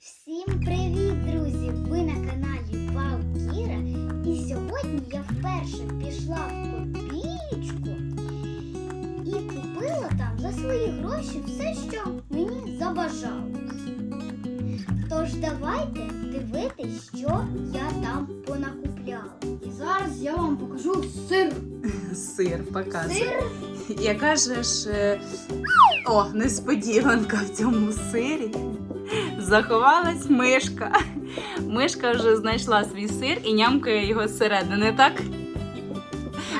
Всім привіт, друзі! Ви на каналі Вау Кіра. І сьогодні я вперше пішла в копієчку і купила там за свої гроші все, що мені забажалось. Тож давайте дивитись, що я там понакупляла. І зараз я вам покажу сир. Сир показує. Сир Яка же ж е, о, несподіванка в цьому сирі. Заховалась мишка. Мишка вже знайшла свій сир і нямкає його зсередини, так?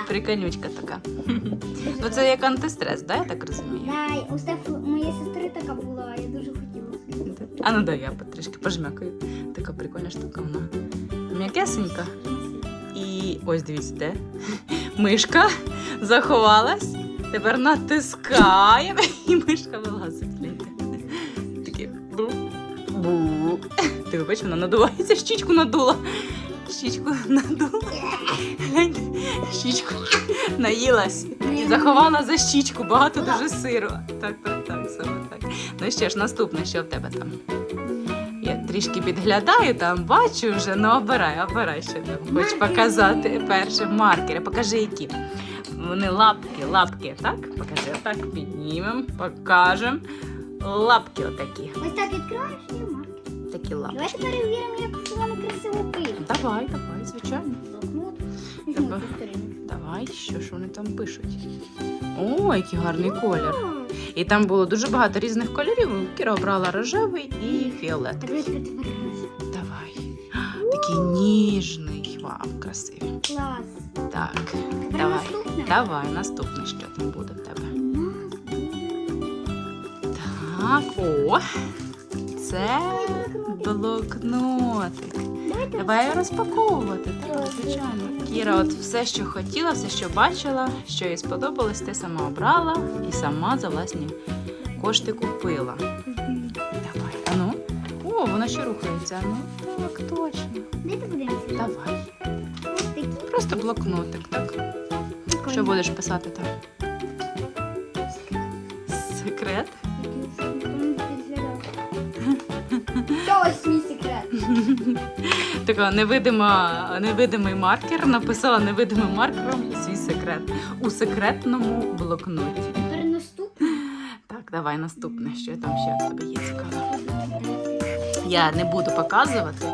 Приколючка така. Ну це як антистрес, да, я так розумію? Да, у Стеф моєї сестри така була, я дуже хотіла. А ну дай я трішки пожмякаю. Така прикольна штука вона. М'якесенька. І ось дивіться, де мишка заховалась. Тепер натискає, і мишка вилазить. Бу. Ти бачиш, вона надувається, щічку надула. Щічку надула. Щічку наїлась. І заховала за щічку багато дуже сиру. Так, так, так, саме так. Ну що ж, наступне, що в тебе там? Я трішки підглядаю там, бачу вже, ну обирай, обирай, що там Маркери. показати. Перше маркери. Покажи, які. Вони лапки, лапки, так? Покажи, отак піднімемо, покажемо. Лапки отакі. Ось так відкриваєш і марки. Такі лапки. Давайте перевіримо, як вони красиво пишуть. Давай, давай, звичайно. Блокнот. Давай. Цю сторінку. Давай, що ж вони там пишуть? О, який гарний колір. І там було дуже багато різних кольорів. Кіра обрала рожевий і фіолетовий. Красива. Давай. Такий ніжний. Вау, красивий. Клас. Так, Тепер давай. наступне. Давай, наступне, що там буде в тебе. Так, о. Це блокнотик. Давай розпаковувати. Так, звичайно. Кіра, от все, що хотіла, все, що бачила, що їй сподобалось, ти сама обрала і сама за власні кошти купила. Давай. А ну. О, вона ще рухається. Ну, так, точно. Дайте подивимося. Давай. Просто блокнотик, так? Що будеш писати там? Секрет? Така невидима, невидимий маркер написала невидимим маркером свій секрет у секретному блокноті. Тепер наступне. Так, давай наступне, що там ще в тебе є цікаве. Я не буду показувати.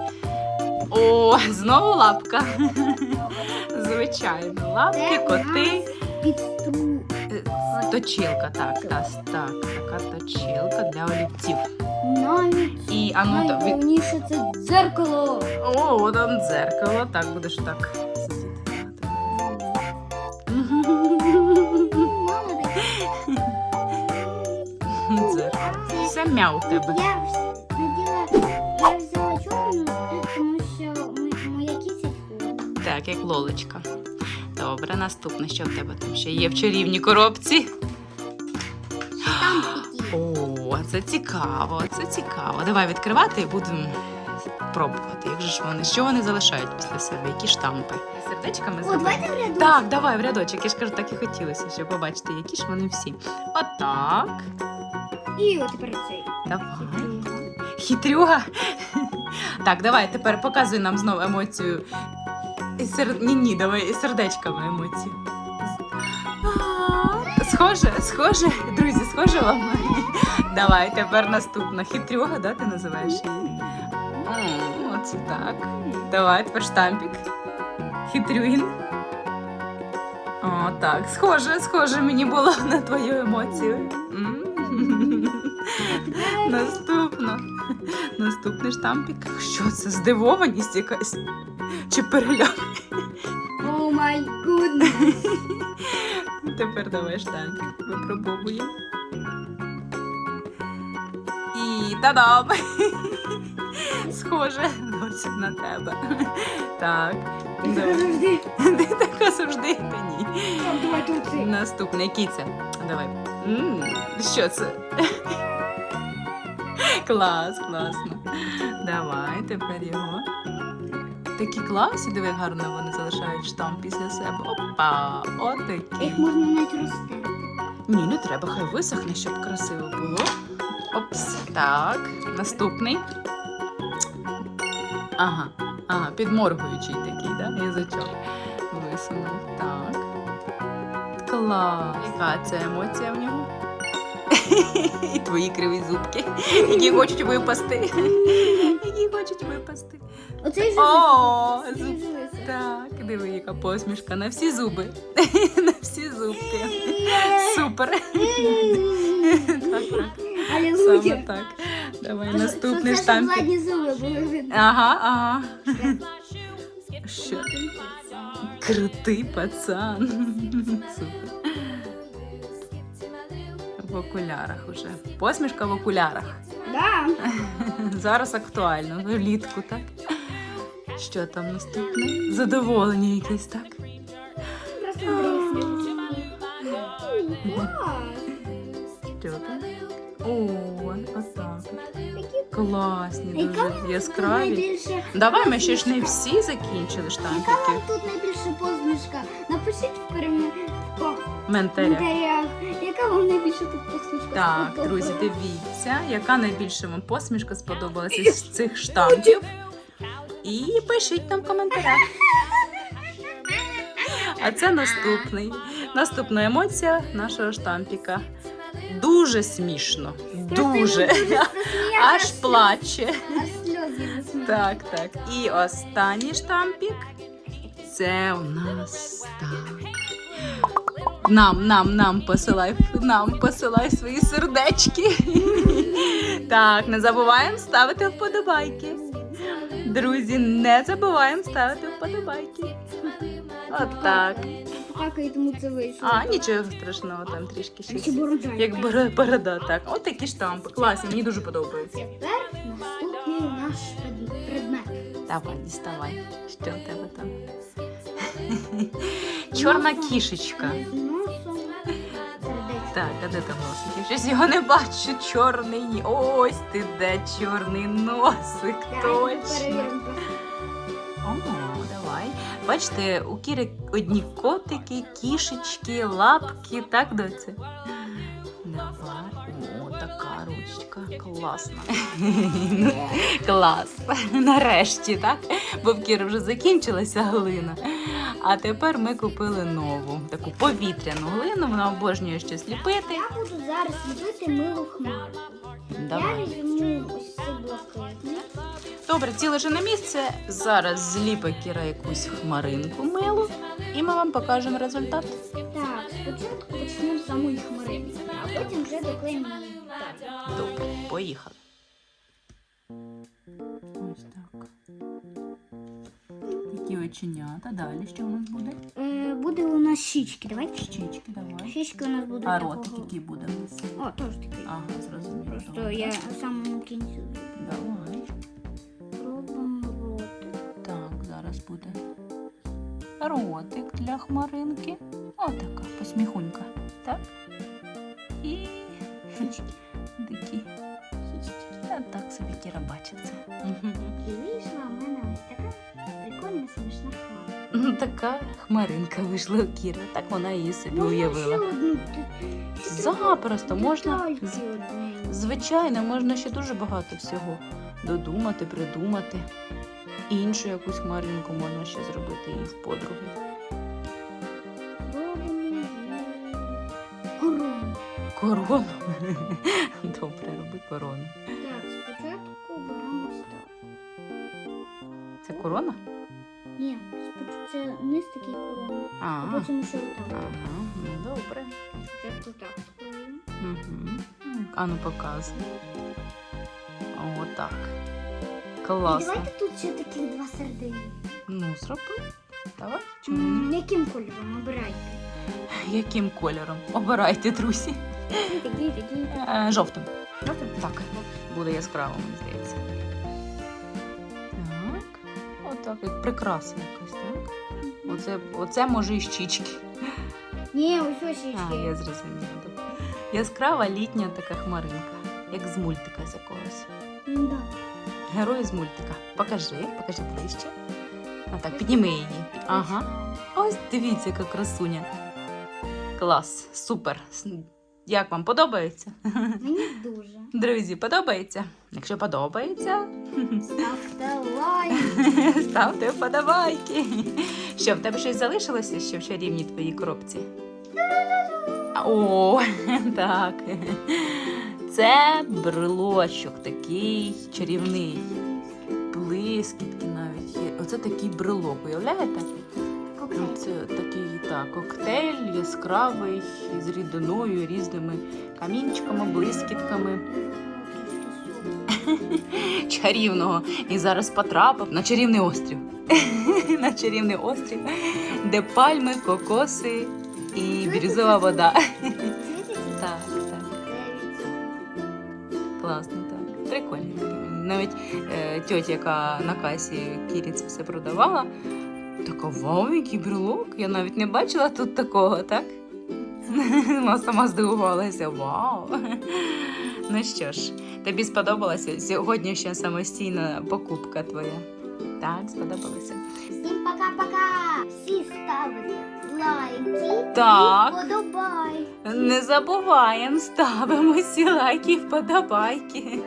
О, знову лапка. Звичайно, лапки, коти. Підстру. Е, Точилка, так, так, так, така точилка для олівців. Навіть І а ну, то від... найголовніше це дзеркало. О, там дзеркало. Так, будеш так сидіти. Мама. Дзеркало. Мяу в тебе. Я вс- наділа, я взяла чорну, тому що м- моя кісечка. Так, як лолочка. Добре, наступне, що в тебе там ще є в чарівній коробці. Там. О, це цікаво, це цікаво. Давай відкривати і будемо пробувати. Як же ж вони? Що вони залишають після себе? Які штампи? Сердечками О, зробити? давайте в ряду. Так, давай в рядочок. Я ж кажу, так і хотілося, щоб побачити, які ж вони всі. Отак. І от тепер цей. Давай. Хитрюга. Так, давай тепер показуй нам знову емоцію. Сер... Ні, ні, давай сердечками емоцію. А, Схоже, схоже, друзі, схоже вам. Давай, тепер наступна хитрюга, да, ти називаєш її? Оце так. Давай, тепер штампік. Хитрюгін. О, так. Схоже, схоже мені було на твою емоцію. Наступно. Наступний штампік. Що це? Здивованість якась? Чи переляк? О май гуднес. Тепер давай штампік. Випробовуємо. І та-дам! Схоже досі на тебе. Так. Давай. Завжди. Ти така завжди та ні. Так, Давай тут цей. Наступний який це? Давай. м що це? Клас, класно. Давай тепер його. Такі класі, диви, гарно вони залишають штамп після себе. Опа! Отакі. Їх можна навіть розтерти. Ні, не треба, хай висохне, щоб красиво було. Опс. Так, наступний. Ага, ага, підморгуючий такий, да? Язичок висунув. Так. Клас. Яка це емоція в нього? І твої криві зубки, які хочуть випасти. Хочуть випасти. Оцей же О, зуб. Так, диви, яка посмішка на всі зуби. На всі зубки. Супер. Так, так. Саме так. Давай наступний штампик. Ага, ага. Що? Крутий пацан. Супер. В окулярах уже. Посмішка в окулярах. Да. Зараз актуально. Влітку, так? Що там наступне? Задоволення якесь, так? Просто? О, отак. Класні, дуже яскраві. Давай ми ще ж не всі закінчили Яка вам тут найбільше посмішка? Напишіть в в Ментаря. яка вам найбільше тут посмішка Так, сподобалась? друзі, дивіться, яка найбільше вам посмішка сподобалася із цих штампів. І пишіть нам в коментарях. А це наступний. Наступна емоція нашого штампіка. Дуже смішно. Дуже. Аж плаче. Аж сльози засміють. Так, так. І останній штампік. Це у нас так. Нам, нам, нам посилай, нам посилай свої сердечки. Так, не забуваємо ставити вподобайки. Друзі, не забуваємо ставити вподобайки. От так. Какає, тому це вийшло. А, нічого страшного, там трішки щось. борода? Як борода, борода, так. От такі штампи. Класні, мені дуже подобаються. Тепер наступний наш пред- предмет. Давай, діставай. Що в тебе там? Чорна кішечка. Сердечко. Так, а де там носик? Я щось його не бачу. Чорний. Ось ти де чорний носик. Точно. О, давай. Бачите, у Кіри одні котики, кішечки, лапки, так, доці? О. Класна. Клас. Нарешті, так? Бо в Кіри вже закінчилася глина. А тепер ми купили нову, таку повітряну глину. Вона обожнює щось ліпити. Я буду зараз ліпити милу хмарку. Я Давай. візьму ось. Добре, ці лише на місце. Зараз зліпить Кіра якусь хмаринку милу, і ми вам покажемо результат. Так, спочатку почнемо з самої хмаринки, а потім вже доклеїмо. Добре, поїхали. Ось так. Такі оченята. Далі що у нас буде? Е, буде у нас щічки, давайте. Щічки, давай. Щічки у нас будуть А такого. ротик який буде у нас? О, теж такий. Ага, зрозуміло. Просто Добре. я самому кінці. Давай. Робимо ротик. Так, зараз буде ротик для хмаринки. Отака посміхунька. Так? І Щічки. Собі Кіра. І вийшла в мене ось така прикольна смішна хмара. Ну, така хмаринка вийшла у Кіри. Так вона її собі Можна ще уявила. одну? Запросто можна. детальки Звичайно, можна ще дуже багато всього додумати, придумати. Іншу якусь хмаринку можна ще зробити і в подруги. Її корону. Корону. Добре, роби корону. Корона? Ні, спочатку це низ такий корони, а А, потім ще отак. ага, ну добре. Спочатку так скроємо. Угу. А ну показуй. Отак. І Класно. давайте тут ще таких два сердини. Ну, зроби. Давай. Чому М. Яким кольором обирайте? Яким кольором? Обирайте, друзі. Такий. Е, жовтим. Жовтим? Так. Буде яскраво, мені здається. Так. Як прикраса якась, так? Оце, оце може і щічки. Ні, ось ось А, щічки. я зрозуміла. добре. Яскрава літня така хмаринка, як з мультика з якогось. Герой з мультика. Покажи, покажи ближче. А так, підніми її. Ага. Ось дивіться, яка красуня. Клас, супер. С- Як вам подобається? Мені дуже. Друзі, подобається? Якщо подобається, Ставте лайк. ставте вподобайки. Що, в тебе щось залишилося ще в чарівній твоїй коробці? О, так. Це брелочок такий чарівний. Блискітки навіть є. Оце такий брелок, уявляєте? Це такий так, коктейль яскравий з рідиною, різними камінчиками, блискітками. чарівного і зараз потрапив на чарівний острів. на чарівний острів, де пальми, кокоси і бірюзова вода. так, так, класно, так. Прикольно. Навіть е, тьотя, яка на касі Кірі це все продавала, така вау, який брелок. Я навіть не бачила тут такого, так? Вона сама здивувалася. Вау! Ну що ж, тобі сподобалася сьогодні ще самостійна покупка твоя? Так, сподобалося. Всім пока-пока. Всі ставите лайки. Так. І подобай. Не забуваємо, ставимо всі лайки вподобайки.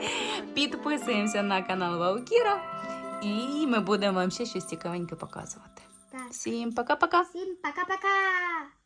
Підписуємося на канал Ваукіра. І ми будемо вам ще щось цікавеньке показувати. Всім пока-пока! Всім пока-пока.